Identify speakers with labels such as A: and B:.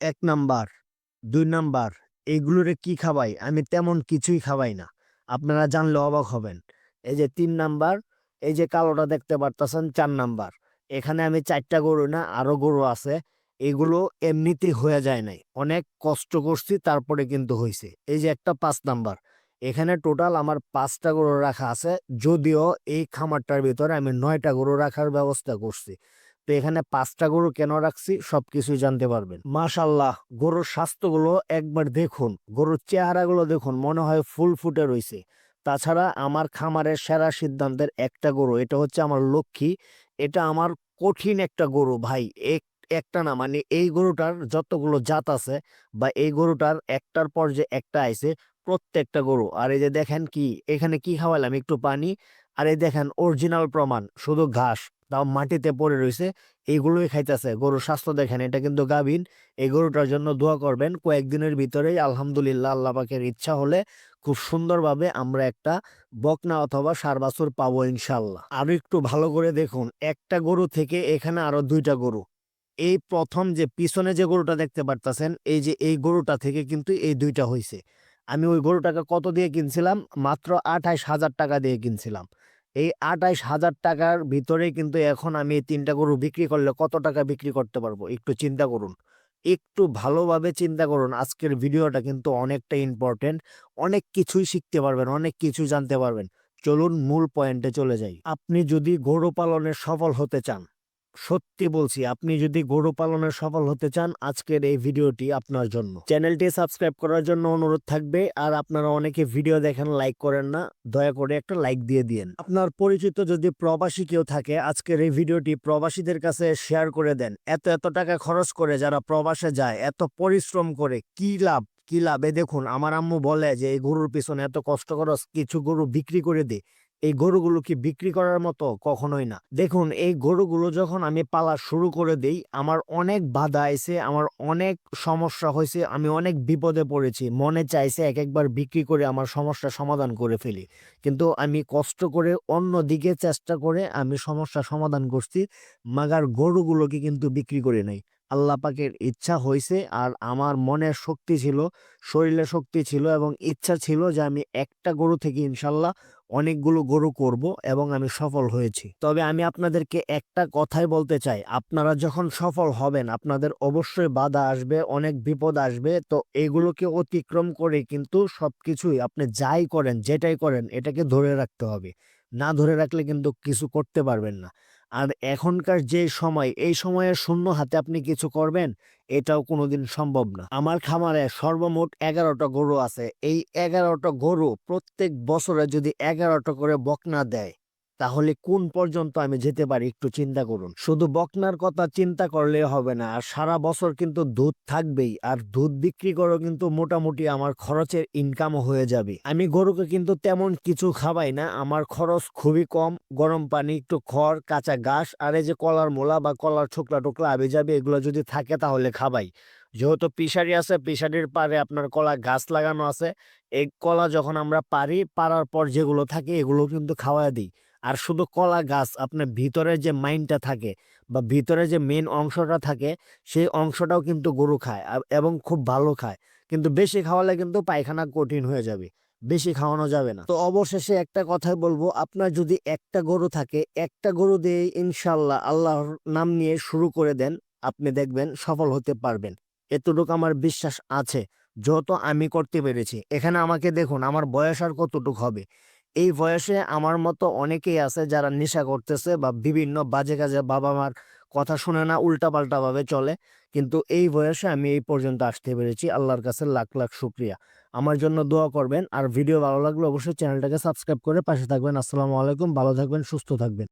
A: এক নাম্বার, দুই নাম্বার, এগুলোরে কি খাওয়াই আমি তেমন কিছুই খাওয়াই না। আপনারা জানলে অবাক হবেন। এই যে তিন নাম্বার, এই যে কালোটা দেখতে পারতেছেন, চার নাম্বার। এখানে আমি চারটা গরু না আরও গরু আছে। এগুলো এমনিতেই হয়ে যায় নাই। অনেক কষ্ট করছি, তারপরে কিন্তু হয়েছে এই যে একটা পাঁচ নাম্বার, এখানে টোটাল আমার পাঁচটা গরু রাখা আছে। যদিও এই খামারটার ভিতরে আমি নয়টা গরু রাখার ব্যবস্থা করছি। তো এখানে পাঁচটা গরু কেন রাখছি সবকিছুই জানতে পারবেন। মাশাল্লাহ গরুর স্বাস্থ্যগুলো একবার দেখুন, গরুর চেহারাগুলো দেখুন, মনে হয় ফুল ফুটে রয়েছে তাছাড়া আমার খামারের সেরা সিদ্ধান্তের একটা গরু, এটা হচ্ছে আমার লক্ষ্মী, এটা আমার কঠিন একটা গরু ভাই, এক, একটা না মানে এই গরুটার যতগুলো জাত আছে বা এই গরুটার একটার পর যে একটা আইছে, প্রত্যেকটা গরু। আর এই যে দেখেন কি, এখানে কি খাওয়ালাম, একটু পানি, আর এই দেখেন অরিজিনাল প্রমাণ, শুধু ঘাস। তাও মাটিতে পড়ে রয়েছে এইগুলোই খাইতেছে। গরুর স্বাস্থ্য দেখেন, এটা কিন্তু গাভীন। এই গরুটার জন্য দোয়া করবেন, কয়েকদিনের ভিতরেই আলহামদুলিল্লাহ আল্লাহ পাকের ইচ্ছা হলে খুব সুন্দরভাবে আমরা একটা বকনা অথবা সার বাছুর পাবো ইনশাল্লাহ আরও একটু ভালো করে দেখুন, একটা গরু থেকে এখানে আরও দুইটা গরু। এই প্রথম যে পিছনে যে গরুটা দেখতে পারতাছেন, এই যে এই গরুটা থেকে কিন্তু এই দুইটা হইছে। আমি ওই গরুটাকে কত দিয়ে কিনছিলাম? মাত্র আঠাইশ হাজার টাকা দিয়ে কিনছিলাম। এই আঠাইশ হাজার টাকার ভিতরে কিন্তু এখন আমি এই তিনটা গরু বিক্রি করলে কত টাকা বিক্রি করতে পারব? একটু চিন্তা করুন। একটু ভালোভাবে চিন্তা করুন। আজকের ভিডিওটা কিন্তু অনেকটা ইম্পর্টেন্ট অনেক কিছুই শিখতে পারবেন, অনেক কিছু জানতে পারবেন। চলুন মূল পয়েন্টে চলে যাই। আপনি যদি গরু পালনে সফল হতে চান সত্যি বলছি, আপনি যদি গরু পালনে সফল হতে চান, আজকের এই ভিডিওটি আপনার জন্য। চ্যানেলটি সাবস্ক্রাইব করার জন্য অনুরোধ থাকবে, আর আপনারা অনেকে ভিডিও দেখেন, লাইক করেন না, দয়া করে একটা লাইক দিয়ে দিন আপনার পরিচিত যদি প্রবাসী কেউ থাকে, আজকের এই ভিডিওটি প্রবাসীদের কাছে শেয়ার করে দেন। এত এত টাকা খরচ করে যারা প্রবাসে যায়, এত পরিশ্রম করে, কি লাভ কি লাভ? এ দেখুন, আমার আম্মু বলে যে, এই গরুর পিছনে এত কষ্ট খরচ কিছু গরু বিক্রি করে দে। এই গরুগুলোকে বিক্রি করার মতো কখনোই না। দেখুন, এই গরুগুলো যখন আমি পালা শুরু করে দেই, আমার অনেক বাধা আইছে, আমার অনেক সমস্যা হয়েছে আমি অনেক বিপদে পড়েছি। মনে চাইছে এক একবার বিক্রি করে আমার সমস্যা সমাধান করে ফেলি। কিন্তু আমি কষ্ট করে অন্য দিকে চেষ্টা করে আমি সমস্যা সমাধান করছি, মাগার গরুগুলোকে কিন্তু বিক্রি করে নাই। আল্লাহ পাকের ইচ্ছা হয়েছে আর আমার মনের শক্তি ছিল শরীরে শক্তি ছিল এবং ইচ্ছা ছিল যে আমি একটা গরু থেকে ইনশাল্লাহ অনেকগুলো গরু করব এবং আমি সফল হয়েছি। তবে আমি আপনাদেরকে একটা কথাই বলতে চাই, আপনারা যখন সফল হবেন, আপনাদের অবশ্যই বাধা আসবে, অনেক বিপদ আসবে, তো এগুলোকে অতিক্রম করে কিন্তু সবকিছুই আপনি যাই করেন, যেটাই করেন, এটাকে ধরে রাখতে হবে। না ধরে রাখলে কিন্তু কিছু করতে পারবেন না। আর এখনকার যে সময়, এই সময়ে শূন্য হাতে আপনি কিছু করবেন, এটাও কোনোদিন সম্ভব না। আমার খামারে সর্বমোট এগারোটা গরু আছে। এই এগারোটা গরু প্রত্যেক বছরে যদি এগারোটা করে বকনা দেয় তাহলে কোন পর্যন্ত আমি যেতে পারি একটু চিন্তা করুন। শুধু বকনার কথা চিন্তা করলে হবে না, আর সারা বছর কিন্তু দুধ থাকবেই, আর দুধ বিক্রি করেও কিন্তু মোটামুটি আমার খরচের ইনকামও হয়ে যাবে। আমি গরুকে কিন্তু তেমন কিছু খাওয়াই না, আমার খরচ খুবই কম, গরম পানি, একটু খড়, কাঁচা ঘাস, আর এই যে কলার মোলা বা কলার ছোকলা টোকলা আবি যাবে এগুলো যদি থাকে তাহলে খাবাই। যেহেতু পিসারি আছে পিসারির পারে আপনার কলা গাছ লাগানো আছে, এই কলা যখন আমরা পারি পারার পর যেগুলো থাকে এগুলো কিন্তু খাওয়া দিই। আর শুধু কলা গাছ, আপনার ভিতরে যে মাইন্ডটা থাকে বা ভিতরে যে মেন অংশটা থাকে, সেই অংশটাও কিন্তু গরু খায় এবং খুব ভালো খায়। কিন্তু বেশি খাওয়ালে কিন্তু পায়খানা কঠিন হয়ে যাবে, বেশি খাওয়ানো যাবে না। তো অবশেষে একটা কথাই বলব, আপনার যদি একটা গরু থাকে, একটা গরু দিয়ে ইনশাল্লাহ আল্লাহর নাম নিয়ে শুরু করে দেন, আপনি দেখবেন সফল হতে পারবেন। এতটুকু আমার বিশ্বাস আছে, যত আমি করতে পেরেছি। এখানে আমাকে দেখুন, আমার বয়স আর কতটুকু হবে? এই বয়সে আমার মতো অনেকেই আছে যারা নেশা করতেছে বা বিভিন্ন বাজে কাজে বাবা মার কথা শুনে না উল্টাপাল্টা ভাবে চলে। কিন্তু এই বয়সে আমি এই পর্যন্ত আসতে পেরেছি। আল্লাহর কাছে লাখ লাখ শুক্রিয়া। আমার জন্য দোয়া করবেন। আর ভিডিও ভালো লাগলে অবশ্যই চ্যানেলটাকে সাবস্ক্রাইব করে পাশে থাকবেন। আসসালামু আলাইকুম। ভালো থাকবেন, সুস্থ থাকবেন।